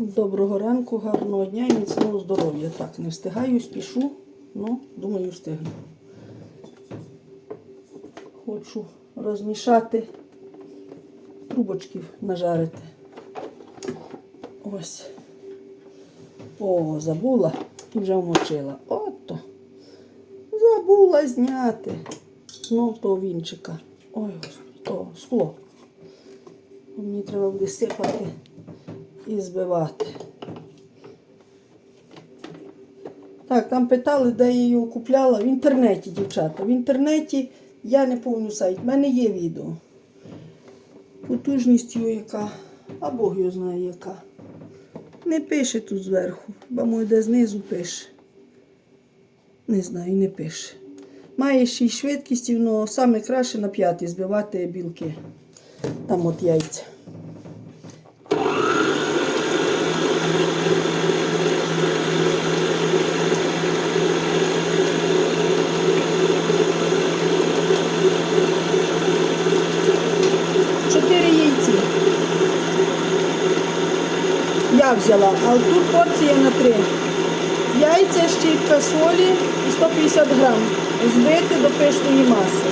Доброго ранку, гарного дня і міцного здоров'я. Так, не встигаю, спішу, ну, думаю, встигну. Хочу розмішати трубочків нажарити. Ось. О, забула і вже вмочила. Ото. Забула зняти. Знов того вінчика. Ой, то скло. Мені треба буде сипати і збивати. Так, там питали, де я його купляла. В інтернеті, дівчата. В інтернеті я не повню сайт. В мене є відео. Потужність яка, а Бог його знає яка. Не пише тут зверху, бо може де знизу пише. Не знаю, не пише. Має ще й швидкість, але саме краще на п'ятий збивати білки. Там от яйця. Чотири яйці. Я взяла, а тут порція на три. Яйця, щіпка солі і 150 грам. Збити до пишної маси.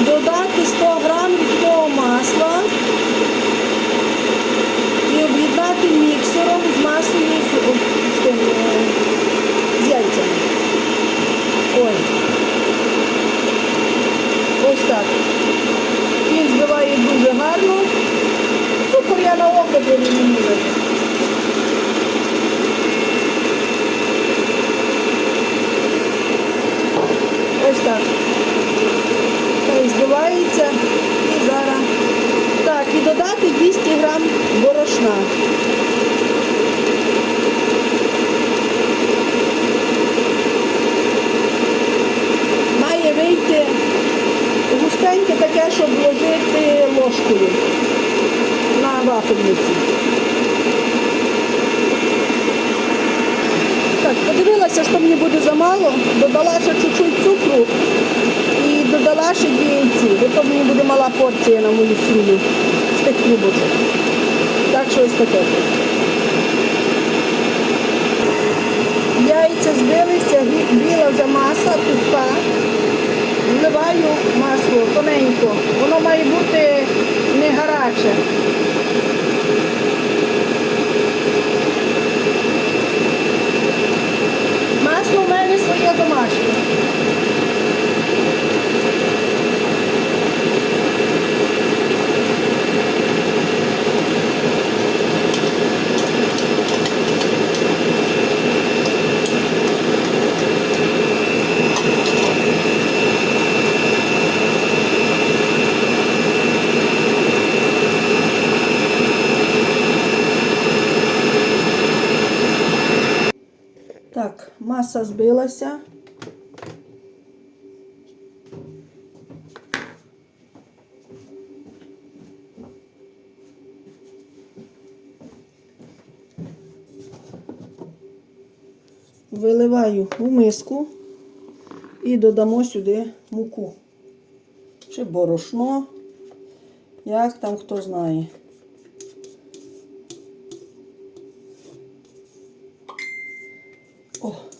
Додати 100 грам рідкого масла і об'єднати міксером з масою з, з, тим, е, з яйцями. Ой. Ось так. Він збиває дуже гарно. Цукор я на око беру не міряю. Ось так. Хай збивається і зараз. Так, і додати 200 грам борошна. Має вийти густеньке таке, щоб ложкою на вафельниці. Так, подивилася, що мені буде замало, додала ще чуть-чуть цукру і додала ще дві. Бо то мені буде мала порція на мою сім'ю з тих трубочок. Так що ось таке. Яйця збилися, біла вже маса, тупа. Вливаю масло тоненько. Воно має бути гаряче. Масло в мене своє домашнє. Так, маса збилася. Виливаю у миску і додамо сюди муку. Чи борошно, як там хто знає. О.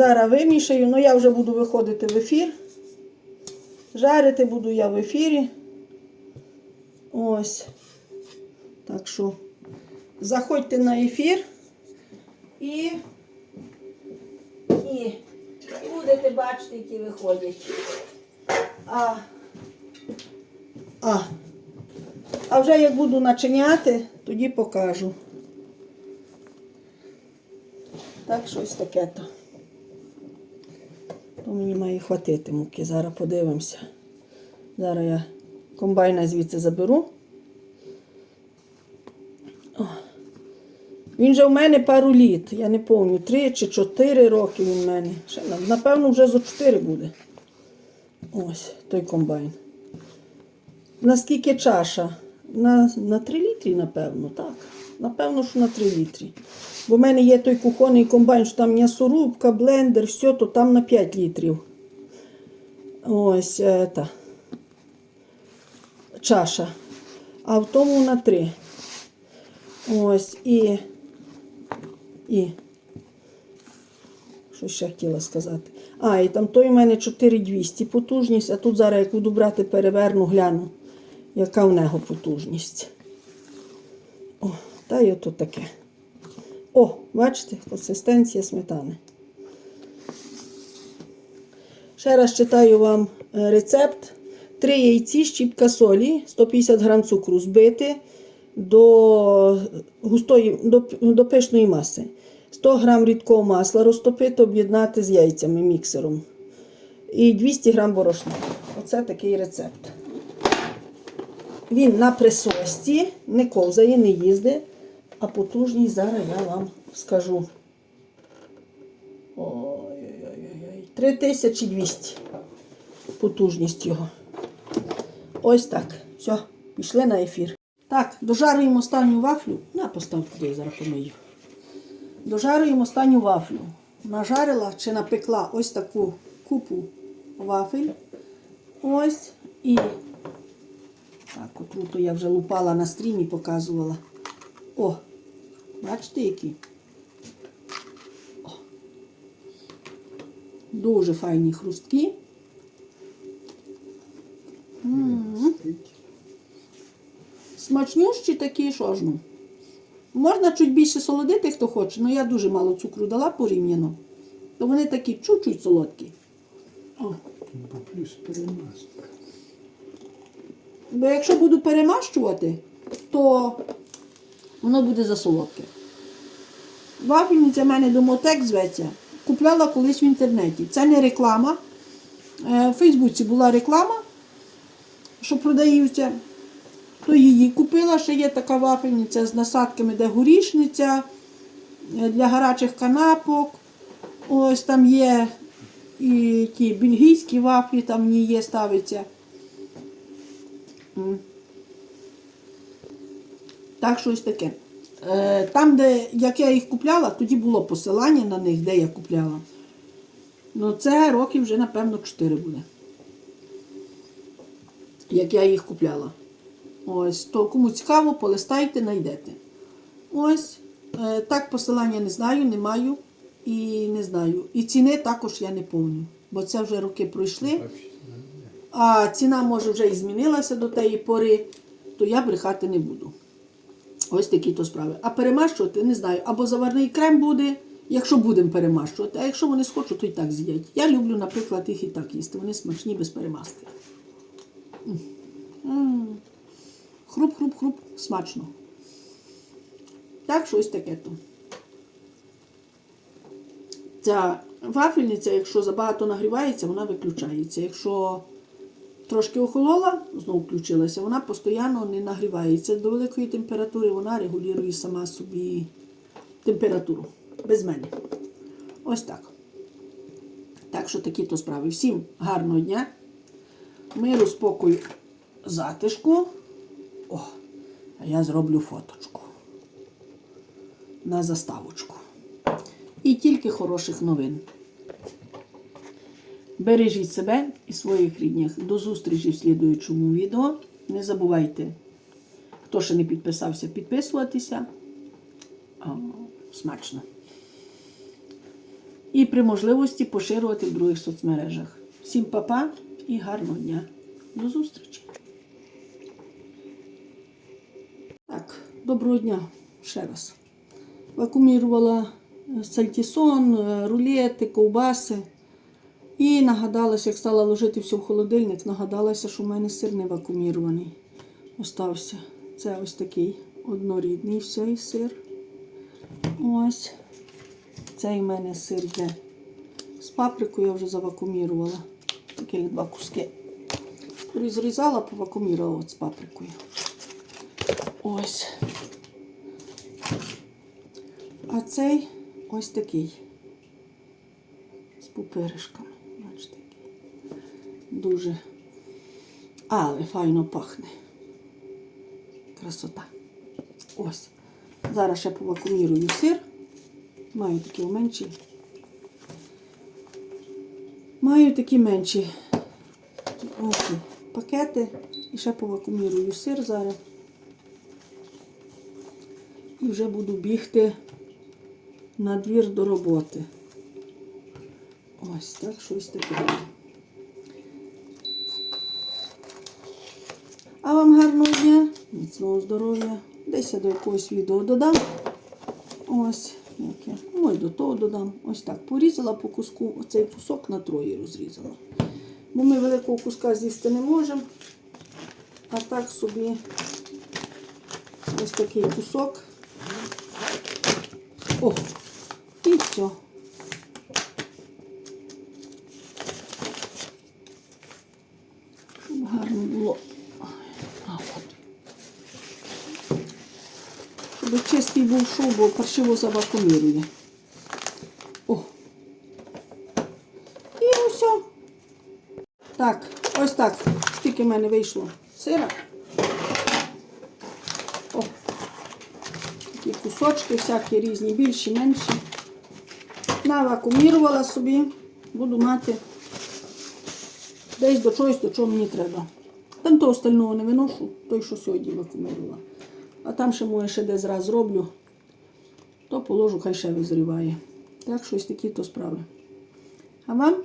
Зараз вимішаю, ну я вже буду виходити в ефір. Жарити буду я в ефірі. Ось. Так що заходьте на ефір і, і будете бачити, які виходять. А, а, а вже як буду начиняти, тоді покажу. Так, щось таке то. Мені має хватити муки. Зараз подивимося. Зараз я комбайна звідси заберу. О. Він же в мене пару літ, я не пам'ятаю, три чи чотири роки він в мене. Ще, напевно, вже за чотири буде. Ось той комбайн. Наскільки чаша? На, на 3 літрі, напевно, так. Напевно, що на 3 літрі. Бо в мене є той кухонний комбайн, що там м'ясорубка, блендер, все, то там на 5 літрів. Ось е, та. чаша. А в тому на три. Ось і. І. Що ще хотіла сказати? А, і там той у мене 4200 потужність, а тут зараз як буду брати переверну, гляну, яка в нього потужність. О, та й ото таке. О, бачите, консистенція сметани. Ще раз читаю вам е, рецепт. Три яйці, щіпка солі, 150 грам цукру збити до, густої, до, до пишної маси. 100 грам рідкого масла розтопити, об'єднати з яйцями міксером. І 200 грам борошна. Оце такий рецепт. Він на присості, не ковзає, не їздить, а потужність зараз я вам скажу. Ой-ой-ой. 3200 потужність його. Ось так. Все, пішли на ефір. Так, дожарюємо останню вафлю. На, постав туди, я зараз помию. Дожарюємо останню вафлю. Нажарила чи напекла ось таку купу вафель. Ось і так, отруту я вже лупала на стрімі, показувала. О, бачите, які? О. Дуже файні хрусткі. М. Смачнющі такі, що ж ну. Можна чуть більше солодити, хто хоче, але я дуже мало цукру дала порівняно. То вони такі чуть-чуть солодкі. О. Бо якщо буду перемащувати, то воно буде засолодке. Вафельниця в мене домотек зветься. Купляла колись в інтернеті. Це не реклама. Е, В Фейсбуці була реклама, що продаються. То її купила. Ще є така вафельниця з насадками, де горішниця е, для гарячих канапок. Ось там є і ті бельгійські вафлі, там в ній є ставиться. Так, щось таке. Е, Там, де як я їх купляла, тоді було посилання на них, де я купляла. Ну, це років вже, напевно, 4 буде. Як я їх купляла. Ось, то кому цікаво, полистайте, знайдете. Ось, е, так посилання не знаю, не маю і не знаю. І ціни також я не помню, бо це вже роки пройшли. А ціна може вже і змінилася до тієї пори, то я брехати не буду. Ось такі то справи. А перемащувати не знаю. Або заварний крем буде, якщо будемо перемащувати, а якщо вони схочуть, то і так з'їдять. Я люблю, наприклад, їх і так їсти. Вони смачні без перемазки. Хруп-хруп-хруп, смачно. Так, щось таке то. Ця вафельниця, якщо забагато нагрівається, вона виключається. Якщо трошки охолола, знову включилася, вона постійно не нагрівається. До великої температури вона регулює сама собі температуру. Без мене. Ось так. Так що такі то справи. Всім гарного дня. Миру, спокою, затишку. О, а я зроблю фоточку. На заставочку. І тільки хороших новин. Бережіть себе і своїх рідних. До зустрічі в слідуючому відео. Не забувайте, хто ще не підписався, підписуватися. О, смачно. І при можливості поширювати в других соцмережах. Всім па-па і гарного дня. До зустрічі. Так, доброго дня ще раз. Вакуумірувала е, сальтісон, рулети, ковбаси. І нагадалася, як стала ложити все в холодильник, нагадалася, що в мене сир не вакуумірований. Остався. Це ось такий однорідний все сир. Ось. Цей в мене сир йде з паприкою, я вже завакуумірувала. Таких два куски. Розрізала, повакуумірувала от з паприкою. Ось. А цей ось такий. З пупиришками. Дуже. Але файно пахне. Красота. Ось. Зараз ще повакуумірую сир. Маю такі менші. Маю такі менші Ось пакети. І ще повакумірую сир зараз. І вже буду бігти на двір до роботи. Ось так, щось таке. А вам гарного дня, міцного здоров'я. Десь я до якогось відео додам. Ось, яке. Ну і до того додам. Ось так. Порізала по куску, оцей кусок на троє розрізала. Бо ми великого куска з'їсти не можемо. А так собі ось такий кусок. О, і все. Щоб гарно було. А, от. Щоб був шов, бо паршиво завакумірує. О. І все. Так, ось так. Скільки в мене вийшло сира. О. Такі кусочки, всякі різні, більші, менші. Навакумірувала собі. Буду мати десь до чогось, до чого мені треба. Там того остального не виношу, той, що сьогодні вакуумірувала. А там ще може ще десь раз зроблю, то положу, хай ще визріває. Так, щось такі то справи. А вам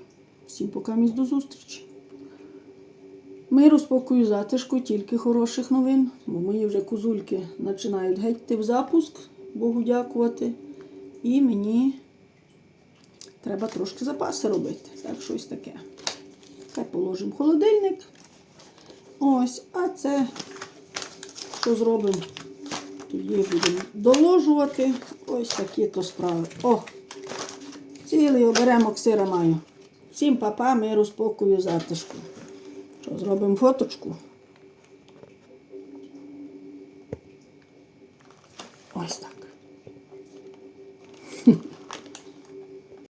всім пока місь до зустрічі. Миру, спокою, затишку, тільки хороших новин, бо мої вже козульки починають геть в запуск, Богу дякувати. І мені треба трошки запаси робити. Так, щось таке. Хай положимо холодильник. Ось, а це що зробимо? Тоді будемо доложувати. Ось такі то справи. О! Цілий оберемок сира маю. Всім папа, миру, спокою, затишку. Що, зробимо фоточку?